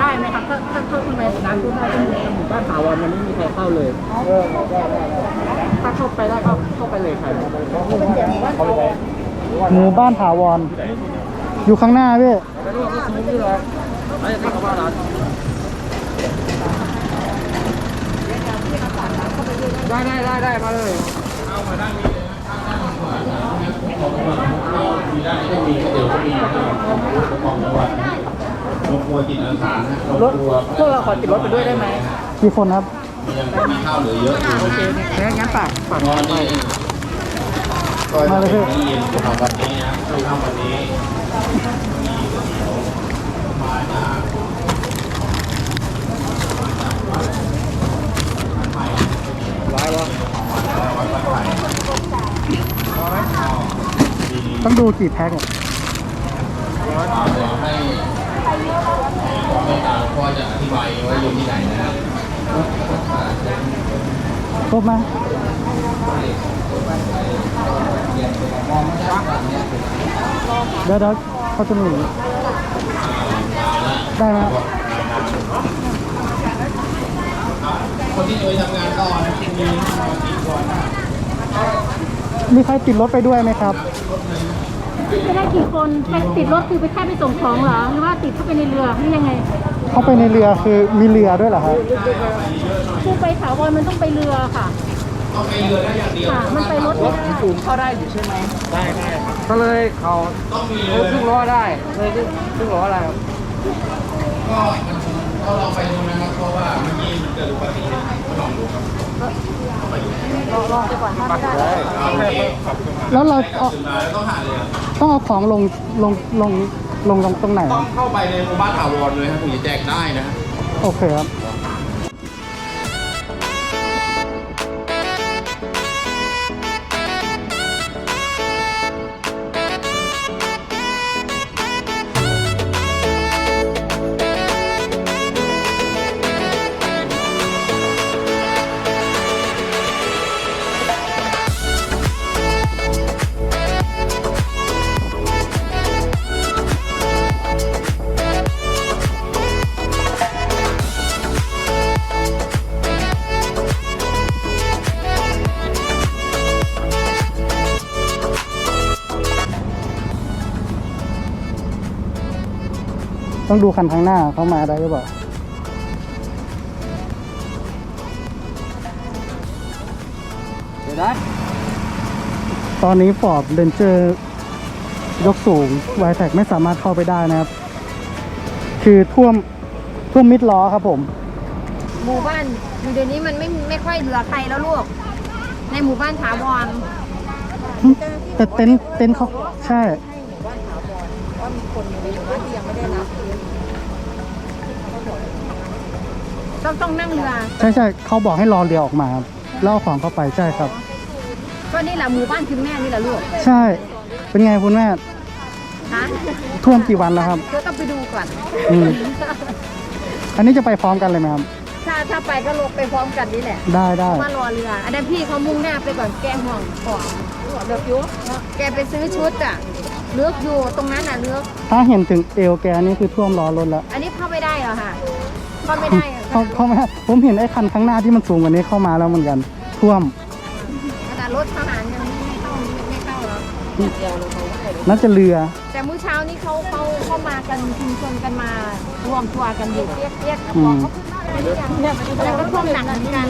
ได้ไหมครับถ้าถ้าถ้าข้างในน้ำท่วมได้ต้องหมู่บ้านถาวรมันไม่มีใครเข้าเลยถ้าเข้าไปได้ก็เข้าไปเลยครับหมู่บ้านถาวร อยู่ข้างหน้าพี่ได้ได้ได้ได้มาเลยมีได้ก็มีเดี๋ยวก็มีของจังหวัด โรงครัวจิตอาสานะโรงรถครัวพวกเราขอติดรถไปด้วยได้ไหมกี่คนครับยังมีข้าวเหลือเยอะอยู่โอเคงั้นงั้นฝากฝากนอนนี่ก็จะเป็นมื้อเย็นสำหรับวันนี้นะช่วงค่ำวันนี้มีก๋วยเตี๋ยวมาจากร้อยวะวัดบ้านไผ่ต้องดูกี่แพ็คอะ เดี๋ยวให้ความเมตตาพ่อจะอธิบายว่าอยู่ที่ไหนนะครับ ครบไหมเดี๋ยวเดี๋ยวเขาจะหนุนได้ไหมคนที่จะไปทำงานต่อนมีกี่คนมีใครติดรถไปด้วยไหมครับไปได้กี่คนไปติดรถคือไปแค่ไปส่งของเหรอ หรือว่าติดเข้าไปในเรือหรือยังไง เข้าไปในเรือคือมีเรือด้วยเหรอครับผู้ไปถาวรมันต้องไปเรือค่ะต้องไปเรือได้อย่างเดียวค่ะ มันไปรถรไม่ถได้สูงเข้าได้อยู่ใช่ไหมได้ได้ก็เลยเขาต้องมีเอเรืออครึ่งล้อได้เลยครึ่งล้ออะไรครับก็มันก็ลองไปดูนะครับเพราะว่าเมื่อกี้มันเกิดอุบัติเหตุก็ลองดูครับรอรอไปก่อนถ้าไม่ได้โอเคแล้วเรากลัเอาบขึ้นมาแล้วต้องหาเรือต้องเอาของลงลงลง ลงลงตรงไหนต้องเข้าไปในหมู่บ้านถาวรเลยครับถึงจะแจกได้นะ โอเคครับ ต้องดูคันข้างหน้าเขามาได้หรือเปล่าเดี๋ยวได้ตอนนี้ฟอร์ดเรนเจอร์ยกสูงไวแท็กไม่สามารถเข้าไปได้นะครับ คือท่วมท่วมมิดล้อครับผม หมู่บ้านเดี๋ยวนี้มันไม่ไม่ค่อยเหลือใครแล้วลูก ในหมู่บ้านถาวรแต่เต็นท์เต็นท์เขาใช่ ต้องต้องนั่งเรือใช่ใช่เขาบอกให้รอเรือออกมาครับแล้วเอาของเข้าไปใช่ครับ ก็นี่แหละหมู่บ้านคุณแม่นี่แหละลูกใช่ เป็นไงคุณแม่ฮะท่วมกี่วันแล้วครับก็ต้องไปดูก่อนอืม อันนี้จะไปพร้อมกันเลยไหมครับ ถ้าถ้าไปก็ลงไปพร้อมกันนี่แหละได้ได้มารอเรือ อันนั้นพี่เขามุ่งหน้าไปก่อนแกห่วงของเลือกอยู่แกไปซื้อชุดอะเลือกอยู่ตรงนั้นอะเลือก ถ้าเห็นถึงเอวแกนี่คือท่วมล้อรถแล้ว อันนี้เข้าไม่ได้เหรอคะ เข้าไม่ได้อะเขาเขาไม่ผมเห็นไอ้คันข้างหน้าที่มันสูงกว่านี้เข้ามาแล้วเหมือนกัน ท่วมขนาดรถทหารยังไม่เข้าไม่เข้าแล้วน่าจะเรือ แต่มื้อเช้านี้เขาเขาเข้ามากันชุมชนกันมารวมตัวกันอยู่เรียกเรียกอืมแล้วก็ท่วมหนักเหมือนกัน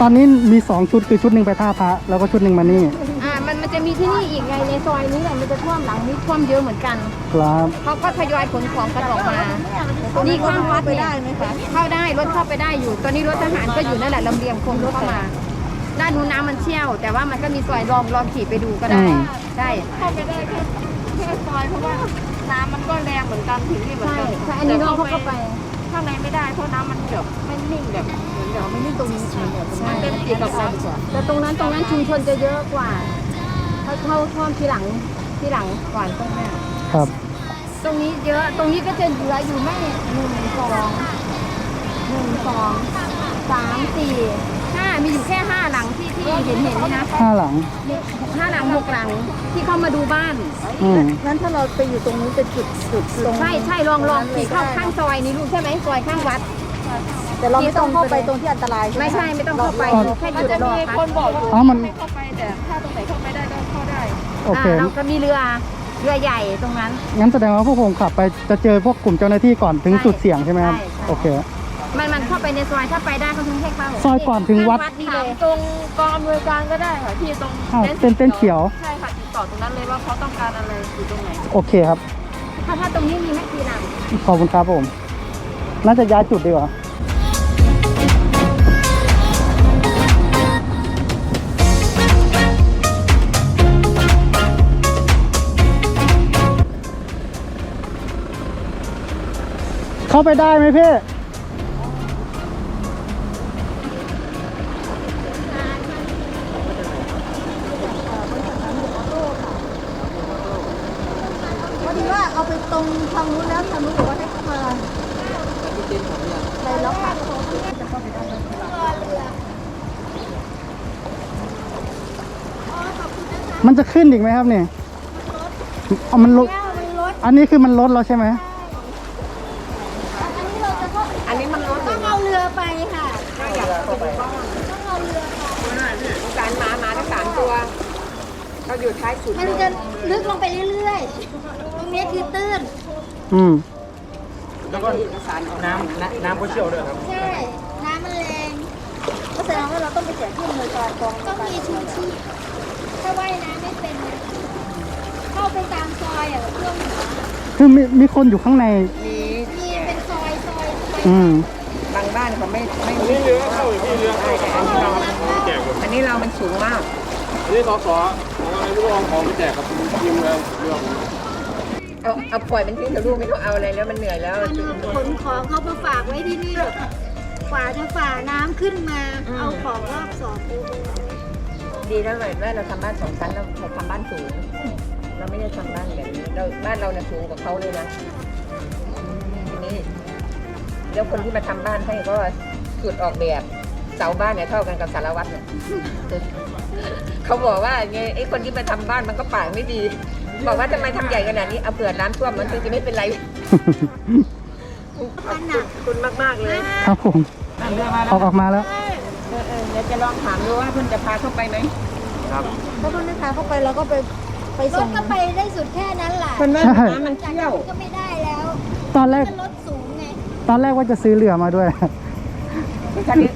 ตอนนี้มีสองชุดคือชุดหนึ่งไปท่าพระแล้วก็ชุดหนึ่งมานี่อ่า มันมันจะมีที่นี่อีกไงในซอยนี้แหละมันจะท่วมหลังนี้ท่วมเยอะเหมือนกันครับเขาก็ทยอยขนของกันออกมานี่ข้างวัดเนี่ยเข้าได้รถเข้าไปได้อยู่ ตอนนี้รถทหารก็อยู่นั่นแหละลำเลียงคนรถเข้ามาด้านนู้นน้ำมันเชี่ยว แต่ว่ามันก็มีซอยลองลองขี่ไปดูก็ได้ใช่เข้าไปได้แค่แค่ซอยเพราะว่าน้ำมันก็แรงเหมือนกันถึงนี่เหมือนใช่กันใช่อันนี้น้องเขาก็ไปข้างในไม่ได้เพราะน้ำมันแบบไม่นิ่งแบบเหมือนแบบไม่นิ่งตรงนี้ใช่มันเป็นสีกับเราแต่ตรงนั้นตรงนั้นชุมชนจะเยอะกว่า เขาเข้าท่วมทีหลังทีหลังก่อนตรงหน้าครับ ตรงนี้เยอะตรงนี้ก็จะเหลืออยู่ไม่หนึ่งสองหนึ่งสองสามสี่ห้ามีอยู่แค่ห้าหลังที่ที่เห็นเห็นนี่นะห้าหลังมีห้าหลังหกหลังที่เข้ามาดูบ้านอืมงั้นถ้าเราไปอยู่ตรงนู้นเป็นจุดจุดตรงใช่ใช่ลองลองขี่เข้าข้างซอยนี้ลูกใช่ไหมซอยข้างวัดแต่เราไม่ต้องเข้าไปตรงที่อันตรายใช่ไหมไม่ใช่ไม่ต้องเข้าไปแค่หยุดรอพักอ๋อมันเข้าไปแต่ถ้าตรงไหนเข้าไปได้ก็เข้าได้ โอเคอ่าเราก็มีเรือเรือใหญ่ตรงนั้น งั้นแสดงว่าพวกผมขับไปจะเจอพวกกลุ่มเจ้าหน้าที่ก่อนถึงใช่จุดเสี่ยงใช่ไหมครับ ใช่ใช่ โอเค มันมันเข้าไปในซอยถ้าไปได้เขาถึงให้เข้าซอยก่อนถึงวัดข้นี่เลยตรงกองอำนวยการก็ได้ค่ะที่ตรงอ้าวเต้นเต้นเขียว ใช่ค่ะติดต่อตรงนั้นเลยว่าเขาต้องการอะไรอยู่ตรงไหน โอเคครับ ถ้าถ้าตรงนี้มีแม็กซีหลังขอบคุณครับผม น่าจะย้ายจุดดีกว่า เข้าไปได้ไหมพี่พอดีว่าเอาไปตรงทางนู้นแล้วทางนู้นบอกว่าให้เข้ามาไปแล้วค่ะมันจะขึ้นอีกไหมครับเนี่ยเอามันลด อันนี้คือมันลดแล้วใช่ไหม อยู่ท้ายสุดมันจะลึกลงไปเรื่อยๆ ตรงนี้คือตื้น อืม แล้วก็น้ำน้ำน้ำก็เชี่ยวด้วยครับ ใช่ น้ำมันแรงก็แสดงว่าเราต้องไปเสียที่อำนวยการกองต้องมีชูชีพถ้าว่ายน้ำไม่เป็นนะเข้าไปตามซอยอะเพื่อนคือมีมีคนอยู่ข้างใน มีมีเป็นซอยซอยซอยอืม บางบ้านเขาไม่ไม่นี่เรือเข้าอยู่ที่เรือเข้าแต่อันนี้เราแจกกับอันนี้เรามันสูงมาก อันนี้สสของอะไรรู้ว่าของไปแจกกับทีมเรือเรือเอาเอาปล่อยมันทิ้งเถอะลูกไม่ต้องเอาอะไรแล้วมันเหนื่อยแล้วขนของเขามาฝากไว้ที่นี่กว่าจะฝ่าน้ำขึ้นมา เอาของรอบสอบไปไว้ดีแล้วเลยแม่เราทำบ้านสองชั้นเราเราทำบ้านสูง เราไม่ได้ทำบ้านแบบนี้เราบ้านเราเนี่ยสูงกว่าเขาเลยนะทีนี้แล้วคนที่มาทำบ้านให้ก็สุดออกแบบ เสาบ้านเนี่ยเท่ากันกับสารวัตรเนี่ยเขาบอกว่าไงไอ้คนที่มาทำบ้านมันก็ปากไม่ดี บอกว่าทำไมทำใหญ่ขนาดนี้เอาเผื่อน้ำท่วมมันถึงจะไม่เป็นไรขอบคุณมากๆเลย ครับผมเรือมาอแล้อวกออกมาแล้วเออเออเดี๋ยวจะลองถามดูว่าคุณจะพาเข้าไปไหมครับถ้าคุณไม่พาเข้าไปเราก็ไปไปส่งก็ไปได้สุดแค่นั้นแหละคนว่าใช่น้ำมันจากเชี่ยนั้วนก็ไม่ได้แล้ว ตอนแรกจะลดสูงไงตอนแรกว่าจะซื้อเรือมาด้วยถ้า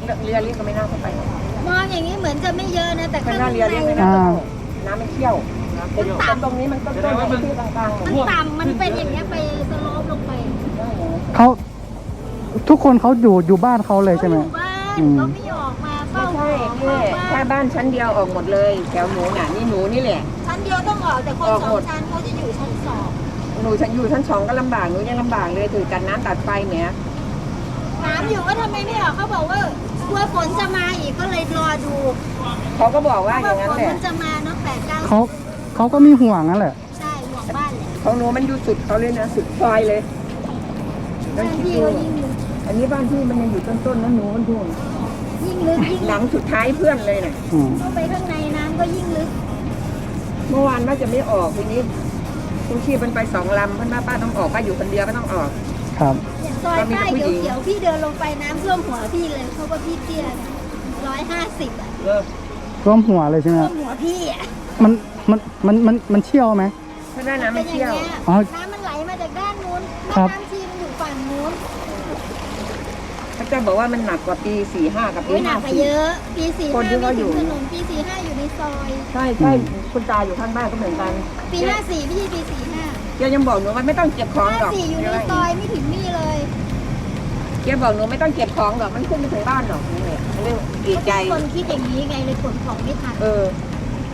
เรือเรือลิก็ไม่น่าเข้าไปมองอย่างนี้เหมือนจะไม่เยอะนะแต่ข้าข้างน้าในเรือลิไม่น่าอ่าเข้าน้ำมันเชี่ยวแต่ำตรงนี้มันก็ต้นไม้ที่กลางๆนต่ำมันเป็นอย่างเงี้ยไปสโลปลงไปเขาทุกคนเขาอยู่อยู่บ้านเขาเลยใช่ไหม อยู่บ้านอืม เขาไม่ออกมาเฝ้าใช่ของนี่เฝ้าถ้าบ้านบ้านชั้นเดียวออกหมดเลยแถวหนูน่ะนี่หนูนี่แหละ ชั้นเดียวต้องออกแต่คนออกสอหมงด ชั้นเขาจะอยู่ชั้นสองหนูฉันอยู่ชั้นสองก็ลำบากหนูยังลำบากเลยถือกันน้ำตัดไฟเนี่ย ถามอยู่ว่าทำไมไม่ออกเขาบอกว่า ฝนจะมาอีกก็เลยรอดูเขาก็บอกว่าว่าอย่างนั้นฝนแหละมันจะมาเนาะแปดเก้าเขาเขาก็มีห่วงนั่นแหละ ใช่ห่วงบ้านแหละของหนูมันอยู่สุดเขาเลยนะสุดซอยเลยแล้วบ้านคิดพี่ดูก็ยิ่งลึกอันนี้บ้านพี่มันยังอยู่ต้นๆนะหนูมันท่วมยิ่งลึกยิ่งหลังสุดท้ายเพื่อนเลยน่ะอืมเข้าไปข้างในน้ำก็ยิ่งลึกเมื่อวานว่าจะไม่ออกทีนี้คุณชีพมันไปสองลำเพื่อนว่าป้าต้องออกป้าอยู่คนเดียวก็ต้องออก ครับอย่าง ซอยใต้เขียวๆพี่เดินลงไปน้ำท่วมหัวพี่เลยเพราะว่าพี่เตี้ยร้อยห้าสิบอะเลิกร่วมหัวเลยใช่ไหมท่ควรับมหัวพี่อะมันมันมันมันมันเชี่ยวไหม ถ้าได้เป็น้ำนมันอย่างเชี่ยวเงี้ยอ๋อน้ำมันไหลมาจากด้านนู้นครับ น้ำชีมันอยู่ฝั่งนู้นพระเจ้าบอกว่ามันหนักกว่าปีสี่ห้ากับปีโอ้ยหนัห้ากไปสี่เยอะ ปีสี่คนห้าที่ไม่เขาอยู่ถึงถนนปีสี่ห้าอยู่ในซอย ใช่ใช่คุณตาอยู่ข้างบ้านก็เหมือนกัน ปีห้าสี่พี่ปีสี่ห้าเกียยังบอกหนูว่าไม่ต้องเก็บของห้าหรอกสี่อยู่ในซอยไม่ถึงนี่เลยเกียบอกหนูไม่ต้องเก็บของหรอกมันขึ้นไปถึงบ้านหรอกนี่แหละเรื่องดีใจคนคิดอย่างนี้ไงเลยขนของไม่ทันเออ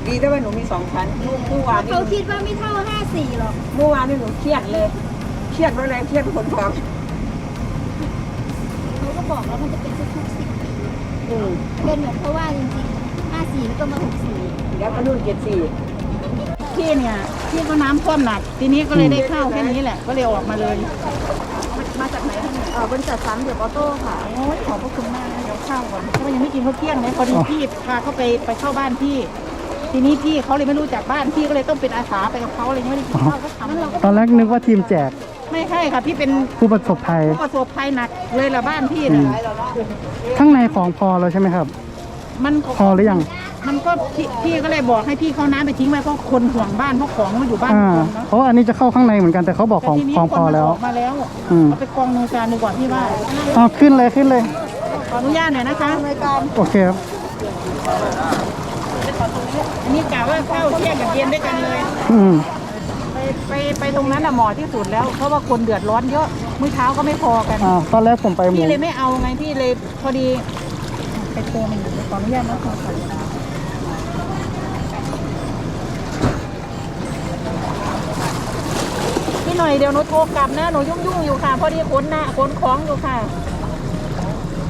ดีแต่ว่าหนูมีสองชั้นเมื่อวานนี้เขาคิดว่าไม่เท่าห้าสี่หรอกเมื่อวานนี่หนูเครียดเลยเครียดเพราะอะไรเครียดเพราะขนของเขาก็บอกแล้วมันจะเป็นทุกๆสิบปีอืมเป็นเหมือนเพราะว่าจริงๆห้าสี่ก็มาหกสี่แล้วก็นู่นเจ็ดสี่ ที่เนี่ยที่ก็น้ำท่วมหนัก ทีนี้ก็เลยได้เข้าแค่นี้แหละ ก็เลยออกมาเลยมาจากไหนคะเนี่ยออ่อบริษัทสามเหลี่ยมออโต้ค่ะโอ้ยขอบพระคุณมากนะเดี๋ยวข้าวก่อนเพราะว่ายังไม่กินข้าวเที่ยงเลยพอดีพี่พาเขาไปไปเข้าบ้านพี่ ทีนี้พี่เขาเลยไม่รู้จักบ้านพี่ก็เลยต้องเป็นอาสาไปกับเขาเลยไม่ได้กินข้าวก็ทำเราก็ตอนแรกนึกว่าทีมแจกไม่ใช่ค่ะพี่เป็นผู้ประสบภัย ผู้ประสบภัยหนักเลยละบ้านพี่อืนะมข้างในของพอแล้วใช่ไหมครับ มันพอหรือยัง มันก็พี่พี่ก็เลยบอกให้พี่เข้าน้ำไปทิ้งไว้เพราะคนห่วงบ้านเพราะของมันอยู่บ้านอ่าคนเนาะเพราะว่าอันนี้จะเข้าข้างในเหมือนกันแต่เขาบอกของแต่ทีนี้ของคพนอมันแล้วออกมาแล้วอืม เอาไปกองนูการดูก่อนพี่ว่าเอาขึ้นเลยขึ้นเลย ขออนุญาตหน่อยนะคะโอเคครับ อันนี้กะว่าเข้าเที่ยงกับเย็นด้วยกันเลย อืม ไปไปไปตรงนั้นอะเหมาะที่สุดแล้วเพราะว่าคนเดือดร้อนเยอะมื้อเช้าก็ไม่พอกัน อ่า ตอนแรกผมไปหมู พี่เลยไม่เอาไงพี่เลยพอดีไปโทรมันขออนุญาตนะขอ หน่อยเดี๋ยวหนูโทรกลับนะหนูยุ่งๆอยู่ค่ะพอดีขนหน้าขนของอยู่ค่ะ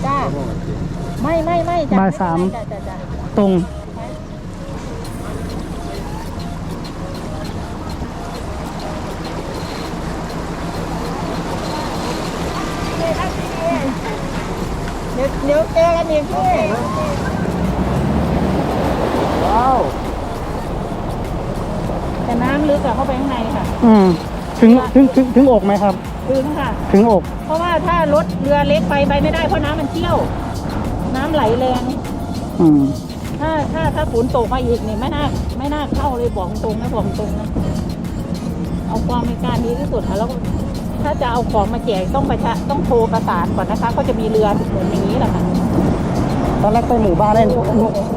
จ้าไม่ไม่ไม่จ้ะบ่ายสามจ้ะจ้ะจ้ะ ตรง เดี๋ยวเดี๋ยวเจอกันอีกพี่แต่น้ำลึกอะเข้าไปข้างในค่ะ อืม ถึงถึงถึงถึงอกไหมครับลึกค่ะ ถึงอก เพราะว่าถ้ารถเรือเล็กไปไปไม่ได้เพราะน้ำมันเชี่ยว น้ำไหลแรง อืม ถ้าถ้าถ้าฝนตกมาอีกนี่ไม่น่าไม่น่าเข้าเลยบอกตรงนะบอกตรงนะ เอาความในการดีที่สุดค่ะแล้วถ้าจะเอาของมาแจกต้องประชาต้องโทรประสานก่อนนะคะก็จะมีเรือเหมือนอย่างนี้แหละค่ะ ตอนแรกไปหมู่บ้านไอ้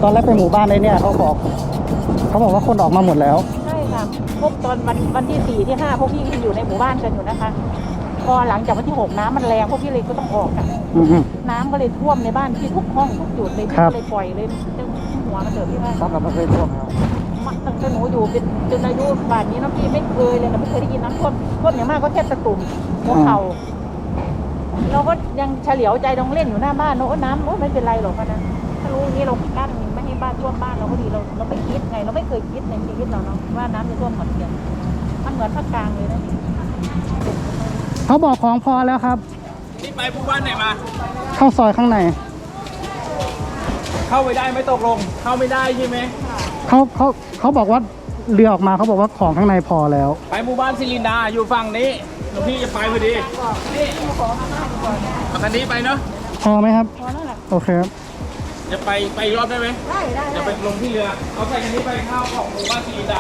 ตอนแรกไปหมู่บ้านไอ้เนี่ยเขาบอก เขาบอกว่าคนออกมาหมดแล้วใช่ค่ะ พบตอนวันวันที่สี่ที่ห้าพวกพี่ยังอยู่ในหมู่บ้านกันอยู่นะคะ พอหลังจากวันที่หกน้ำมันแรงพวกพี่เลยก็ต้องออกกันอืม น้ำก็เลยท่วมในบ้านพี่ทุกห้องทุกจุดเลยพี่ครับ ก็เลยปล่อยเลยจนหัวมันเดือดพี่ว่าบ้านเราไม่เคยท่วมแล้วมันตั้งแต่หนูอยู่เป็นจนอายุป่านนี้น้ำพี่ไม่เคยเลยนะไม่เคยได้ยินน้ำท่วมท่วมอย่างมากก็แค่ตะตุ่มหัวเข่าเราก็ยังเฉลียวใจลองเล่นอยู่หน้าบ้านเนอะโอ้น้ำโอ้ไม่เป็นไรหรอกนะถ้ารู้อย่างนี้เรากั้นไม่ให้ บ้านท่วมบ้านเราก็ดีเราเราไม่คิดไง เราไม่เคยคิดในชีวิตเราเนาะว่าน้ำจะท่วมขอนแก่นมันเหมือนภาคกลางเลยนะนี่เขาบอกของพอแล้วครับนี่ไปผู้บ้านไหนมา เข้าซอยข้างใน เข้าไปได้ไหม่ตกลง เข้าไม่ได้ใช่ไหมเขาเขาเขาบอกว่าเรือออกมาเขาบอกว่าของข้างในพอแล้ว ไปหมู่บ้านซิลินดาอยู่ฝั่งนี้หลวงพี่จะไปพอดีนี่เอาคันนี้ไปเนาะพอไหมครับ พอแล้วแหละโอเคครับ จะไปไปอีกรอบได้ไหมได้ได้จะไปลงที่เรือ เอาใส่คันนี้ไปเข้าของหมู่บ้านซิลินดา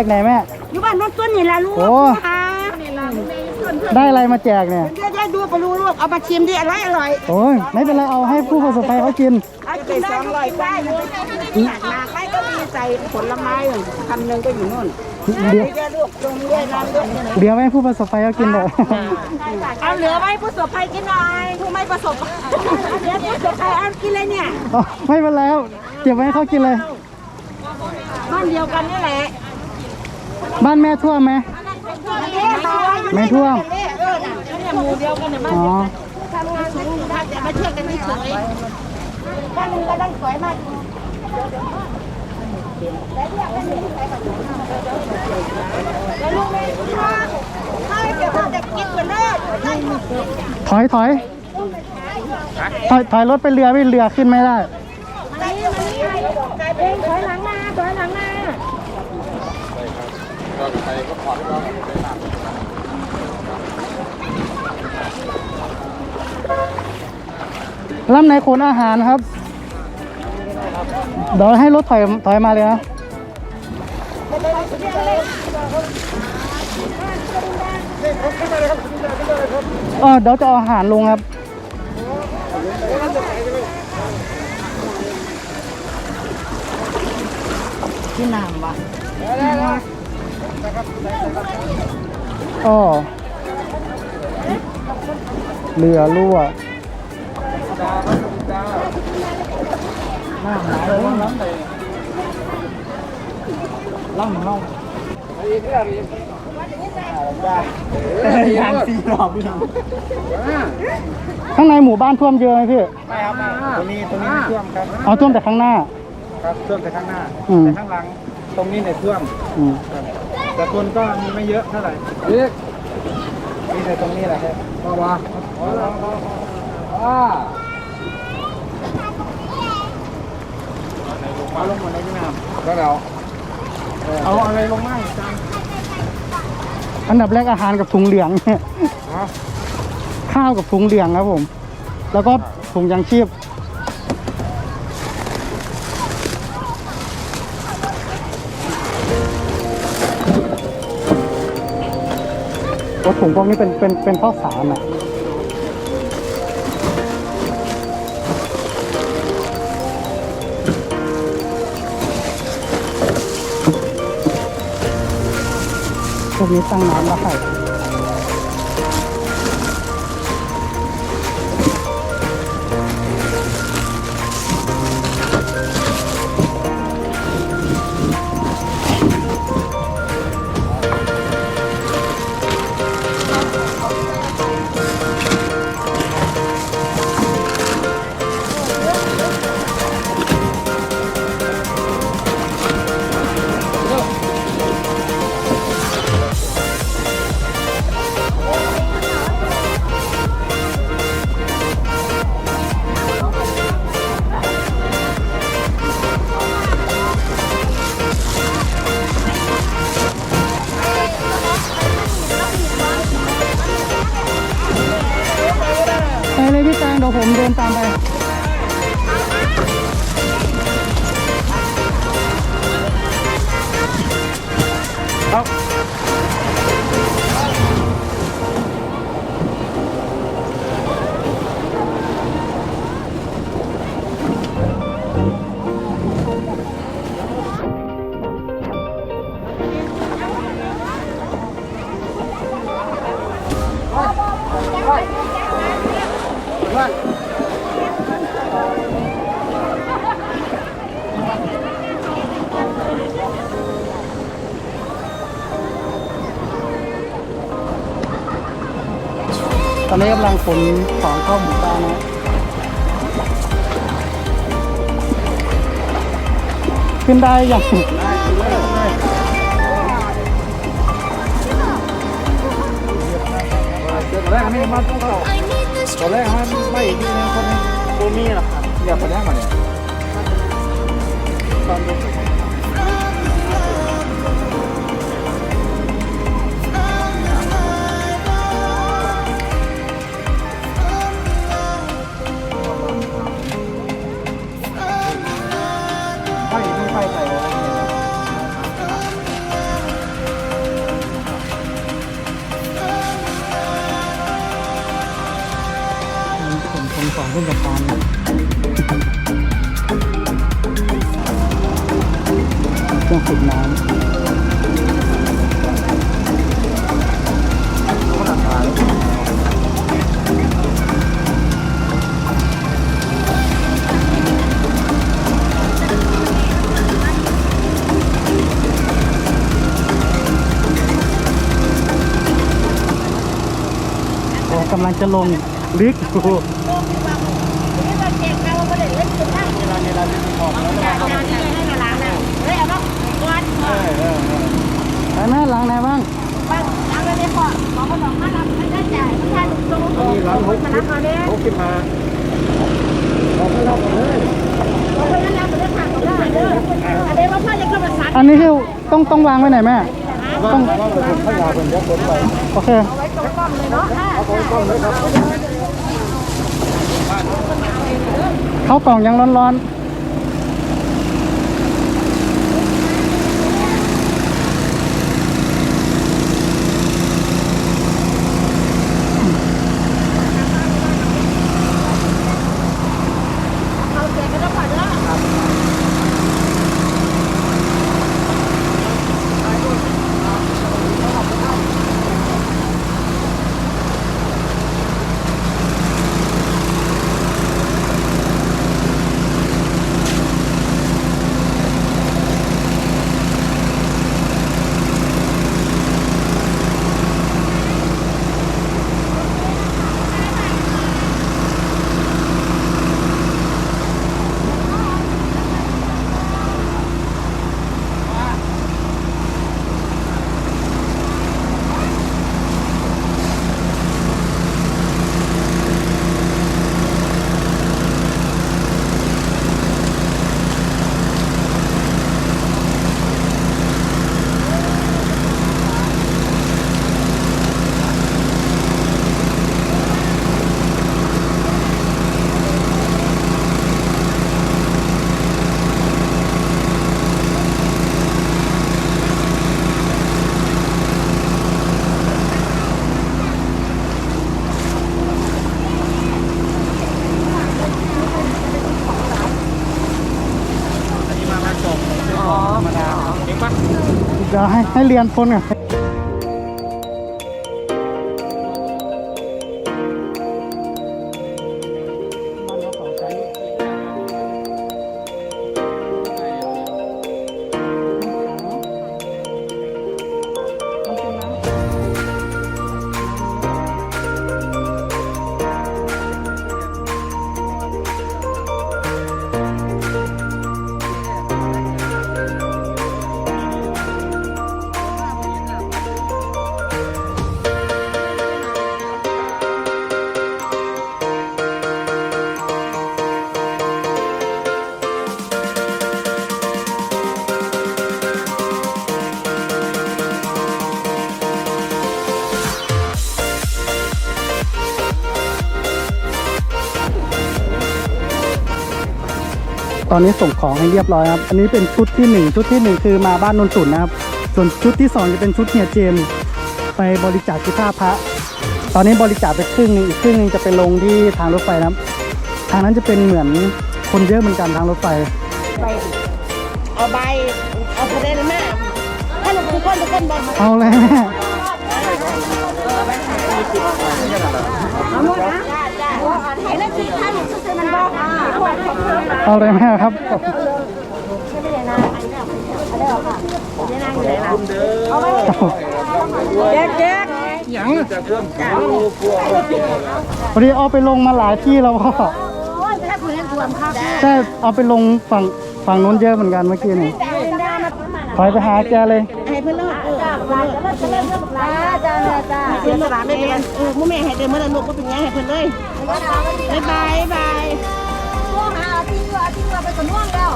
จากไหนแม่ อยู่บ้านรถต้นนี่แหละลูกโอ้ ค่ะได้อะไรมาแจกเนี่ย เดี๋ยวได้ดูไปรู้ลูกเอามาชิมดิอร่อยอร่อยโอ้ยไม่เป็นไรเอาให้ผู้ประสบภัยเขากิน เอากินได้สองร้อยได้หนักไม่ก็มีใส่ผลไม้คันหนึ่งก็อยู่นู่นเดี๋ยวเดี๋ยวลูกลงเรื่อยน้ำด้วยเดี๋ยวให้ผู้ประสบภัยเขากินเลยเอาเหลือไว้ผู้ประสบภัยกินหน่อยผู้ไม่ประสบเดี๋ยวผู้ประสบภัยเอากินเลยเนี่ยอ๋อไม่เป็นไรครับเก็บไว้ให้เขากินเลย บ้านเดียวกันนี่แหละ บ้านแม่ท่วมไหมไม่ท่วมเนี่ยหมู่เดียวกันเนี่ยมาอ๋อทำงานสูงแต่มาช่วยบ้านนึงก็ต้องสวยมากถอยถอยถอยถอยรถไปเรือไม่เรือขึ้นไม่ได้ ลำไหนขนอาหารครับ เดี๋ยวให้รถถอยถอยมาเลยนะเออเดี๋ยวจะเอาอาหารลงครับที่น้ำวะ อ๋อเรือรั่วยางสีดอกพี่ข้างในหมู่บ้านท่วมเยอะไหมพี่ไม่ครับตรงนี้ตรงนี้ไม่ท่วมครับเอาท่วมแต่ข้างหน้า ครับท่วมแต่ข้างหน้าอืมแต่ข้างหลัง ตรงนี้เนี่ยท่วมอืม แต่คนก็มีไม่เยอะเท่าไหร่นี่มีแต่ตรงนี้แหละครับพอวะอ่าเอาลงหมดเลยพี่น้ำแล้วเราเอาอะไรลงมั่งจานอันดับแรกอาหารกับถุงเหลืองฮะข้าวกับถุงเหลืองครับผม แล้วก็ถุงยางชีพ ถถุงพวกนี้เป็นเป็นเป็นข้าวสารอะพวกนี้ตั้งน้ำแล้วใส่ นี้กำลังขนของเข้าหมู่บ้านนะขึ้นได้ยังตอนแรกไม่มาต้องเข้าตอนแรกมันไม่อีนึงคนนึงโบมีหรอกครับอย่าไปแรกมาเนี่ยตอนนี้ ร่วมกัครื่องสูบน้ำกำลังจะลงลึกอยู่ ไปแม่ล้างไหนบ้างบ้างล้างเลยพ่อหมอเขาบอกมาล้างไม่ได้จ่ายไม่ใช่ตรงนี้ล้างหกมาล้างมาเนี่ยหกสิบห้าบอกให้เราเลยเราไปล้างไปเรื่องทางของเราเด้ออันนี้ว่าพ่อจะเข้ามาซัดอันนี้คือต้องต้องวางไว้ไหนแม่ว่างข้าวเป็นยกคนไปโอเคไว้ตรงป้อมเลยเนาะเอาของกล้อเลยครับเข้ากล่องยังร้อนๆ เดี๋ยวให้ให้เรียนคนก่อน ตอนนี้ส่งของให้เรียบร้อยครับอันนี้เป็นชุดที่หนึ่งชุดที่หนึ่งคือมาบ้านนนตุนนะครับ ส่วนชุดที่สองจะเป็นชุดเฮียเจม ไปบริจาคที่ท่าพระ ตอนนี้บริจาคไปครึ่งหนึงอีกครึ่งหนึงจะไปลงที่ทางรถไฟนะครับ ทางนั้นจะเป็นเหมือนคนเยอะเหมือนกันทางรถไฟเอาใบเอาประเด็นมาถ้าหนูทุกคนทุกคนบอกเอาเลยแม่เอาหมดนะจ้าเห็นแล้วที่ท่านซื้อมันบอก เอาเลยแม่ครับแจ๊กแจ๊กพอดีเอาไปลงมาหลายที่แล้วพ่อโอ้ยถ้าคุณเล่นรวมครับใช่เอาไปลงฝั่งฝั่งนู้นเยอะเหมือนกันเมื่อกี้นี่ถอยไปหาแกเลย เออเลิกเลิกเลิกเลิกจ้าจ้าจ้าเพื่อนสลาไม่เป็นเออมุ่งแม่ให้เดินเมื่อไรลูกก็เป็นไงให้เพื่อนเลยบายบายบายม่วงหาทิตย์เรือทิตย์เรือไปกับม่วงแล้ว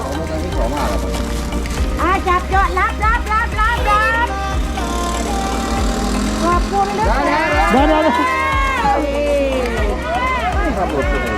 อาจับยอดรับรับรับรับรับขอบคุณด้วยเดี๋ยวเดี๋ยวเดี๋ยว